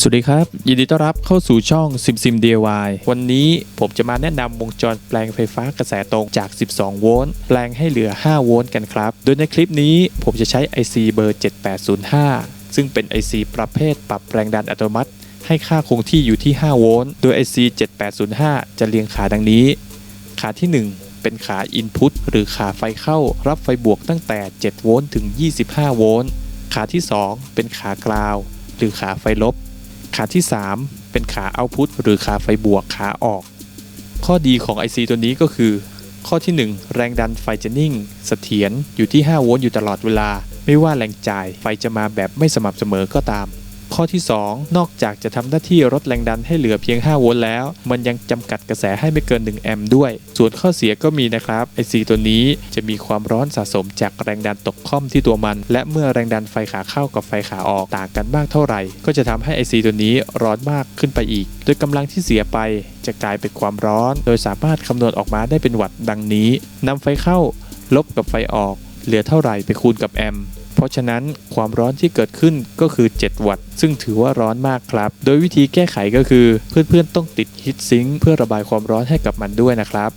สวัสดีครับ ยินดีต้อนรับเข้าสู่ช่อง SimSim DIY วันนี้ผมจะมาแนะนำวงจรแปลงไฟฟ้ากระแสตรงจาก 12 โวลต์แปลงให้เหลือ 5 โวลต์กันครับ โดยในคลิปนี้ผมจะใช้ IC เบอร์ 7805 ซึ่งเป็น IC ประเภทปรับแรงดันอัตโนมัติ ให้ค่าคงที่อยู่ที่ 5 โวลต์โดย IC 7805 จะเรียงขาดังนี้ ขาที่ 1เป็นขา Input หรือขาไฟเข้ารับไฟบวกตั้งแต่ 7 โวลต์ถึง 25 โวลต์ ขาที่ 2 เป็นขากราว หรือขาไฟลบ ขาที่ 3 เป็นขาเอาพุทหรือขาไฟบวกขาออก ข้อดีของ IC ตัวนี้ก็คือ ข้อที่ 1 แรงดันไฟจะนิ่งเสถียรอยู่ที่ 5 โวลต์อยู่ตลอดเวลา ไม่ว่าแรงจ่ายไฟจะมาแบบไม่สม่ำเสมอก็ตาม ข้อที่ 2 นอกจากจะทำหน้าที่ลดแรงดันให้เหลือเพียง 5 โวลต์แล้ว มันยังจำกัดกระแสให้ไม่เกิน 1 แอมป์ด้วย ส่วนข้อเสียก็มีนะครับ IC ตัวนี้จะมีความร้อนสะสมจากแรงดันตกค่อมที่ตัวมัน และเมื่อแรงดันไฟขาเข้ากับไฟขาออกต่างกันมากเท่าไหร่ ก็จะทำให้ IC ตัวนี้ร้อนมากขึ้นไปอีก โดยกำลังที่เสียไปจะกลายเป็นความร้อน โดยสามารถคำนวณออกมาได้เป็นวัตต์ดังนี้นำไฟเข้าลบกับไฟออก เหลือเท่าไหร่ไปคูณกับแอมป์ เพราะฉะนั้นความร้อนที่เกิดขึ้นก็คือ 7 วัตต์ ซึ่งถือว่าร้อนมากครับ โดยวิธีแก้ไขก็คือ เพื่อนๆต้องติดฮีทซิงค์เพื่อระบายความร้อนให้กับมันด้วยนะครับ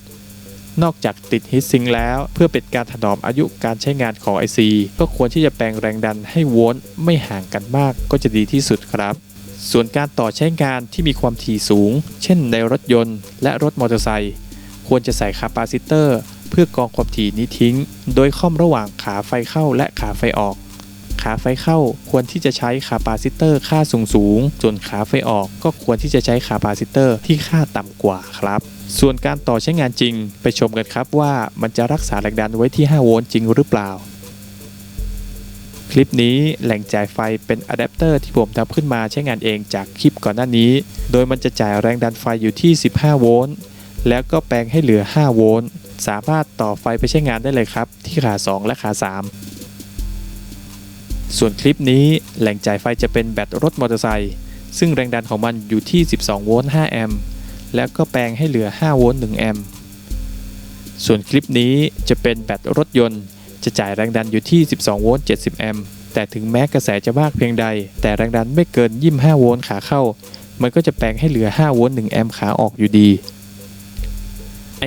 นอกจากติดฮีทซิงแล้วเพื่อเป็นการถนอมอายุการใช้งานของ IC ก็ควรที่จะแปลงแรงดันให้โวลต์ไม่ห่างกันมากก็จะดีที่สุดครับ ส่วนการต่อใช้งานที่มีความถี่สูง เช่นในรถยนต์และรถมอเตอร์ไซค์ควรจะใส่คาปาซิเตอร์ เพื่อกรองความถี่นี้ทิ้ง โดยค่อมระหว่างขาไฟเข้าและขาไฟออก ขาไฟเข้าควรที่จะใช้คาปาซิเตอร์ค่าสูงสูงส่วนขาไฟออกก็ควรที่จะใช้คาปาซิเตอร์ที่ค่าต่ำกว่าครับ ส่วนการต่อใช้งานจริง ไปชมกันครับว่ามันจะรักษาแรงดันไว้ที่ 5 โวลต์จริงหรือเปล่าคลิปนี้แหล่งจ่ายไฟเป็นอะแดปเตอร์ที่ผมทำขึ้นมาใช้งานเองจากคลิปก่อนหน้านี้ โดยมันจะจ่ายแรงดันไฟอยู่ที่ 15 โวลต์ แล้วก็แปลงให้เหลือ 5 โวลต์ สามารถต่อไฟไปใช้งานได้เลยครับ ที่ขา 2 และขา 3 ส่วนคลิปนี้แหล่งจ่ายไฟจะเป็นแบตรถมอเตอร์ไซค์ซึ่งแรงดันของมันอยู่ที่ 12 โวลต์ 5 แอมป์แล้วก็แปลงให้เหลือ 5 โวลต์ 1 แอมป์ส่วนคลิปนี้จะเป็นแบตรถยนต์ จะจ่ายแรงดันอยู่ที่ 12 โวลต์ 70 แอมป์แต่ถึงแม้กระแสจะมากเพียงใด แต่แรงดันไม่เกิน 25 โวลต์ขาเข้า มันก็จะแปลงให้เหลือ 5 โวลต์ 1 แอมป์ขาออกอยู่ดี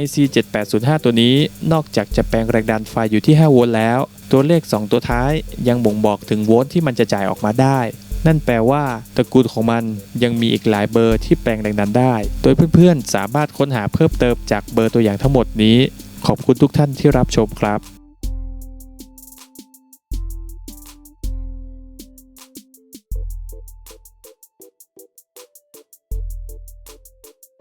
IC 7805 ตัวนี้นอกจากจะแปลงแรงดันไฟอยู่ที่ 5 โวลต์แล้ว ตัวเลข 2 ตัวท้ายยังบ่งบอกถึงโวลต์ที่มันจะจ่ายออกมาได้ นั่นแปลว่าตระกูลของมันยังมีอีกหลายเบอร์ที่แปลงแรงดันได้ โดยเพื่อนๆ สามารถค้นหาเพิ่มเติมจากเบอร์ตัวอย่างทั้งหมดนี้ ขอบคุณทุกท่านที่รับชมครับ